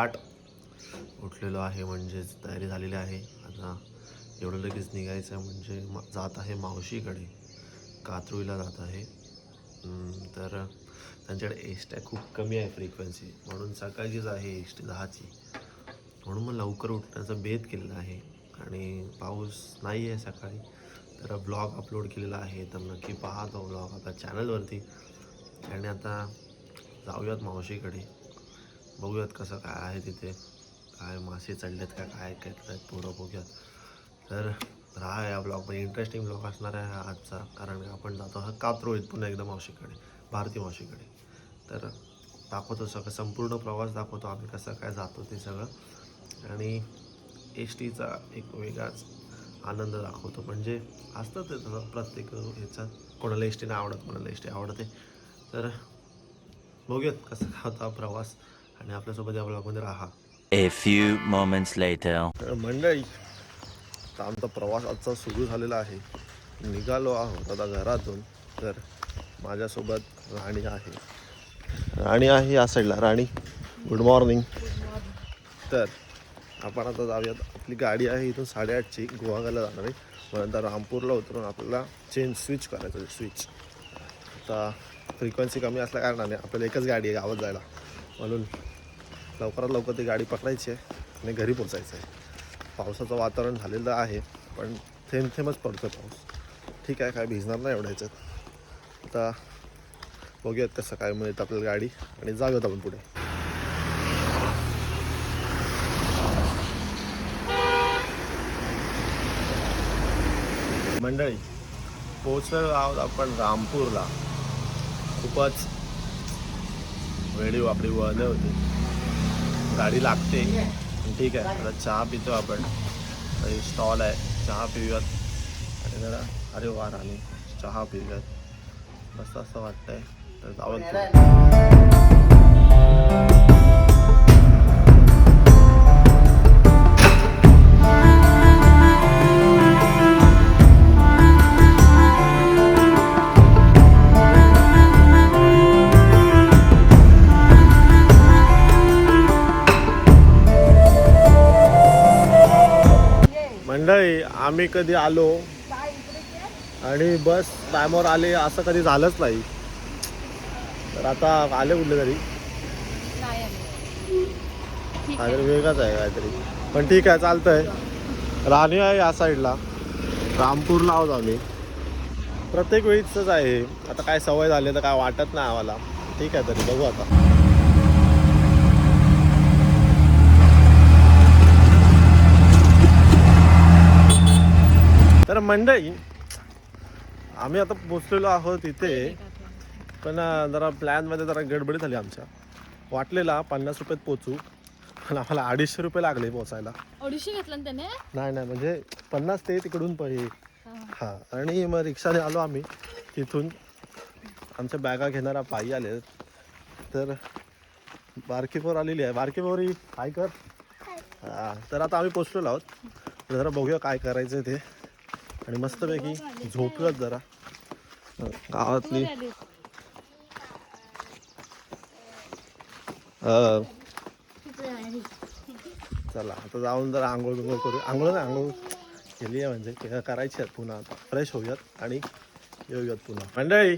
आठ उठलेलो आहे म्हणजेच तयारी झालेली आहे. आता एवढं लगेच निघायचं आहे म्हणजे मा जात आहे मावशीकडे कात्रुईला जात आहे. तर त्यांच्याकडे एस ट्या खूप कमी आहे फ्रिक्वेन्सी म्हणून सकाळचीच आहे एस टी दहाची. म्हणून मग लवकर उठण्याचा बेत केलेला आहे. आणि पाऊस नाही आहे सकाळी तर ब्लॉग अपलोड केलेला आहे. तर नक्की पहा तो ब्लॉग आता चॅनलवरती आणि आता जाऊयात मावशीकडे. बघूयात कसं काय आहे तिथे काय मासे चढलेत का काय काय आहेत पोरं बघूयात. तर राहा या ब्लॉगमध्ये इंटरेस्टिंग ब्लॉग असणार आहे हा आजचा कारण आपण जातो हा कात्रोळीत पुन्हा एकदा मावशीकडे भारती मावशीकडे. तर दाखवतो सगळं संपूर्ण प्रवास दाखवतो आम्ही कसं काय जातो ते सगळं. आणि एस टीचा एक वेगळाच आनंद दाखवतो. म्हणजे असतं ते तसं प्रत्येक ह्याचा कोणाला एस टी नाही आवडत कोणाला एस टी आवडते. तर बघूयात कसं होता हा प्रवास. आणि आपल्यासोबत या ब्लॉगमध्ये राहा. A few moments later. तर मंडळी तर आमचा प्रवास आजचा सुरू झालेला आहे. निघालो आहोत आता घरातून तर माझ्यासोबत राणी आहे. राणी आहे या साईडला राणी गुड मॉर्निंग तर आपण आता जाऊयात. आपली गाडी आहे इथून साडेआठची गुहागरला जाणार आहे. मग नंतर रामपूरला उतरून आपल्याला चेंज स्विच करायचं आहे स्विच आता फ्रिक्वेन्सी कमी असल्या कारणाने आपल्याला एकच गाडी आहे गावात जायला. म्हणून लवकरात लवकर ती गाडी पकडायची आहे आणि घरी पोचायचं आहे. पावसाचं वातावरण झालेलं आहे पण थेंब थेंबच पडतो पाऊस. ठीक आहे काय भिजणार नाही एवढ्याचं आता बघूयात कसं काय मिळतं आपल्याला गाडी आणि जागत आपण पुढे. मंडळी पोचलेलो आहोत आपण रामपूरला. खूपच वेळी आपली वळणे होती. गाडी लागते. ठीक आहे. आता चहा पितो आपण. स्टॉल आहे. चहा पिऊयात. आणि जरा अरे वा राणी. चहा पिऊयात. मस्त असं वाटतंय. तर जाऊयात आम्ही कधी आलो? आणि बस टायमावर आले असं कधी झालंच नाही. तर आता आले कुठले तरी? काहीतरी वेगळाच आहे काहीतरी. पण ठीक आहे चालतंय. राणी आहे या साईडला रामपूरला आहोत आम्ही. प्रत्येक वेळीच आहे आता काय सवय झाली तर काय वाटत नाही आम्हाला. ठीक आहे तरी बघू आता. मंडळी आम्ही आता पोचलेलो आहोत इथे पण जरा प्लॅनमध्ये जरा गडबडी झाली आमच्या. वाटलेला पन्नास रुपयात पोचू पण आम्हाला अडीचशे रुपये लागले पोचायला अडीचशे घेतलं ना त्याने? नाही नाही म्हणजे पन्नास ते तिकडून पण हे. हां आणि मग रिक्षाने आलो आम्ही तिथून. आमच्या बॅगा घेणारा पायी आले. तर बारकीपोर आलेली आहे. बारकीपोरी काय कर. हां तर आता आम्ही पोचलेलो आहोत. जरा बघूया काय करायचं ते. आणि मस्तपैकी झोपूयात जरा. गावातली चला आता जाऊन जरा आंघोळ बिंघोळ करू आंघोळ नाही आंघोळ केली आहे म्हणजे करायची आहेत पुन्हा आता. फ्रेश होऊयात आणि येऊयात पुन्हा. मंडळी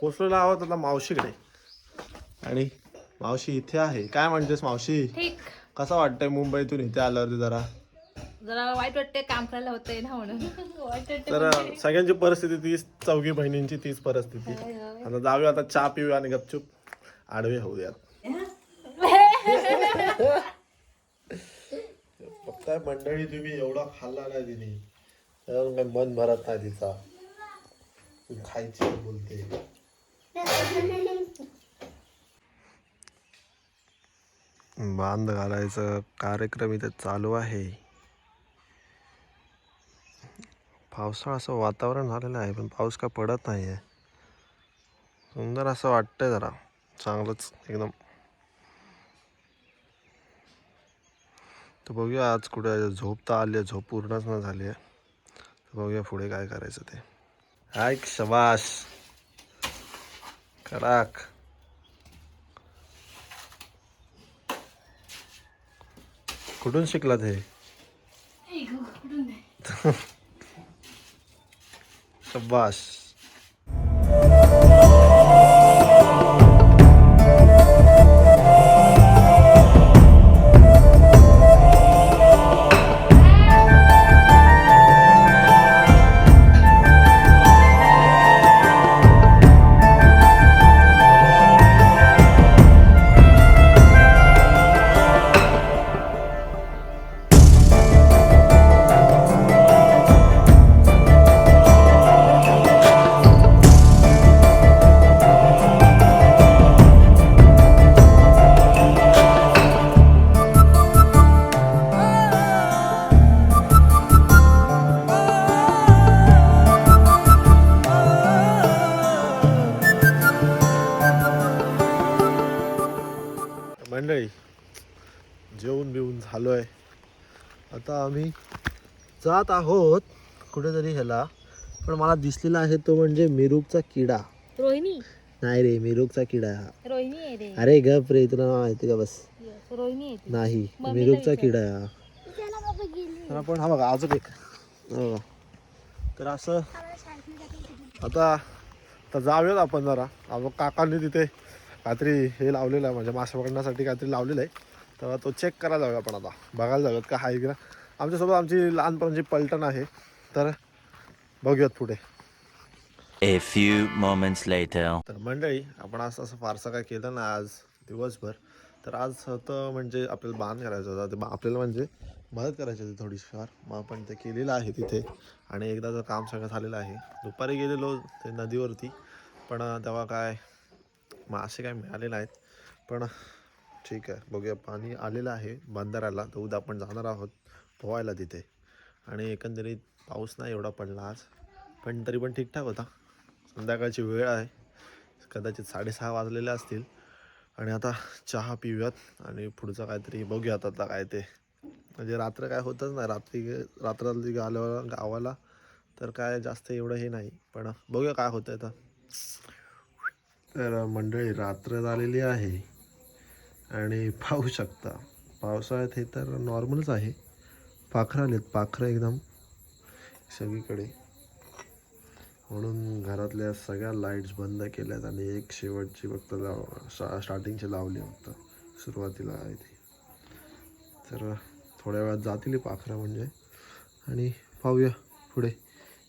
पोचलेलो आहोत आता मावशीकडे. आणि मावशी इथे आहे. काय म्हणतेस मावशी? कसं वाटतंय मुंबईतून इथे आल्यावरती जरा? जरा वाईट वाटते काम करायला होतंय ना म्हणून. वाईट वाटते तर सगळ्यांची परिस्थिती तीच चौघी बहिणींची तीच परिस्थिती. आता जाऊया आता चहा पिऊया आणि गपचूप आडवे होऊयात. फक्त मंडळी तुम्ही एवढा खाल्ला नाही तिने. त्यावर काही मन भरत नाही तिचा. ती खायची बोलते. बांध घालायचं. कार्यक्रम इथे चालू आहे. पावसाळा असं वातावरण झालेलं आहे पण पाऊस का पडत नाही आहे सुंदर असं वाटतंय जरा. चांगलंच एकदम. तर बघूया आज कुठे झोप तर आली आहे झोप पूर्णच न झाली आहे. तर बघूया पुढे काय करायचं ते. हाय शबाश कडाक कुठून शिकलात हे शब्बाश मंडळी जेवून बिवून झालो आहे आता आम्ही जात आहोत कुठेतरी ह्याला. पण मला दिसलेला आहे तो म्हणजे मिरूकचा किडा. रोहिणी? नाही रे मिरूकचा किडा. हा रोहिणी आहे रे. अरे गप रे तुला नाव माहिती का बस? रोहिणी आहे ती. नाही मम्मीला मिरूकचा विचार. किडा. आहे हा. तर आपण हा बघा अजून एक. हा बघा. तर असं आता आता जाऊयात आपण जरा. काकांनी तिथे काहीतरी हे लावलेलं आहे म्हणजे मासे पकडण्यासाठी काहीतरी लावलेलं आहे. तर तो चेक करायला जाऊया आपण आता. बघायला जाऊयात का आहे की ना आमच्यासोबत आमची लहानपणाची पलटण आहे तर बघूयात पुढे. A few moments later. तर मंडळी आपण असं असं फारसं काय केलं ना आज दिवसभर. तर आज होतं म्हणजे आपल्याला बांध करायचं होता. ते बा- आपल्याला म्हणजे मदत करायची होती थोडीफार. मग आपण ते केलेलं आहे तिथे. आणि एकदाचं काम सगळं झालेलं आहे. दुपारी गेलेलो ते नदीवरती. पण तेव्हा काय मासे काय मिळालेलं आहेत. पण ठीक आहे बघूया. पाणी आलेलं आहे बंदाराला तर उद्या आपण जाणार आहोत पोहायला तिथे. आणि एकंदरीत पाऊस नाही एवढा पडला आज. पण तरी पण ठीकठाक होता. संध्याकाळची वेळ आहे. कदाचित साडेसहा वाजलेले असतील. आणि आता चहा पिऊयात आणि पुढचं काहीतरी बघूयात आता काय ते. म्हणजे रात्र काय होतच नाही. रात्री रात्रातली गावाला गावाला तर काय जास्त एवढं हे नाही. पण बघूया काय होतं आता. तर मंडळी रात्र झालेली आहे आणि पाहू शकता. पावसाळ्यात हे तर नॉर्मलच आहे. पाखरं आलेत पाखरं एकदम सगळीकडे. म्हणून घरातल्या सगळ्या लाईट्स बंद केल्यात आणि एक शेवटची फक्त लाव स्टा स्टार्टिंगची लावली फक्त सुरुवातीला आहे ती. तर थोड्या वेळात जातील पाखरं म्हणजे. आणि पाहूया पुढे.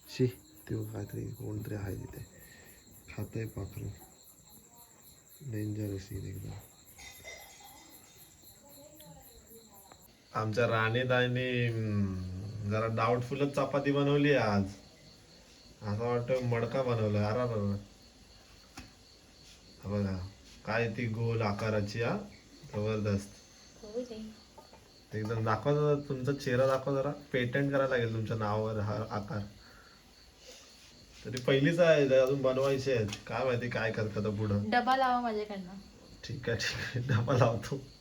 शी तेव्हा काहीतरी कोणतरी आहे तिथे. खाते आहे पाखरं. डेंजरस आहे एकदम. आमच्या राणीदाईने जरा डाऊटफुलच चपाती बनवली आज. असं वाटतं मडका बनवलाय अरा बघा काय ती गोल आकाराची हा. जबरदस्त. एकदम दाखवा जरा तुमचा चेहरा दाखवा जरा. पेटंट करायला लागेल तुमच्या नावावर हा आकार. तरी पहिलीच आहे ते अजून बनवायचे आहेत. काय माहिती काय करतात पुढं. डबा लावा माझ्याकडनं. ठीक आहे ठीक आहे. डबा लावतो.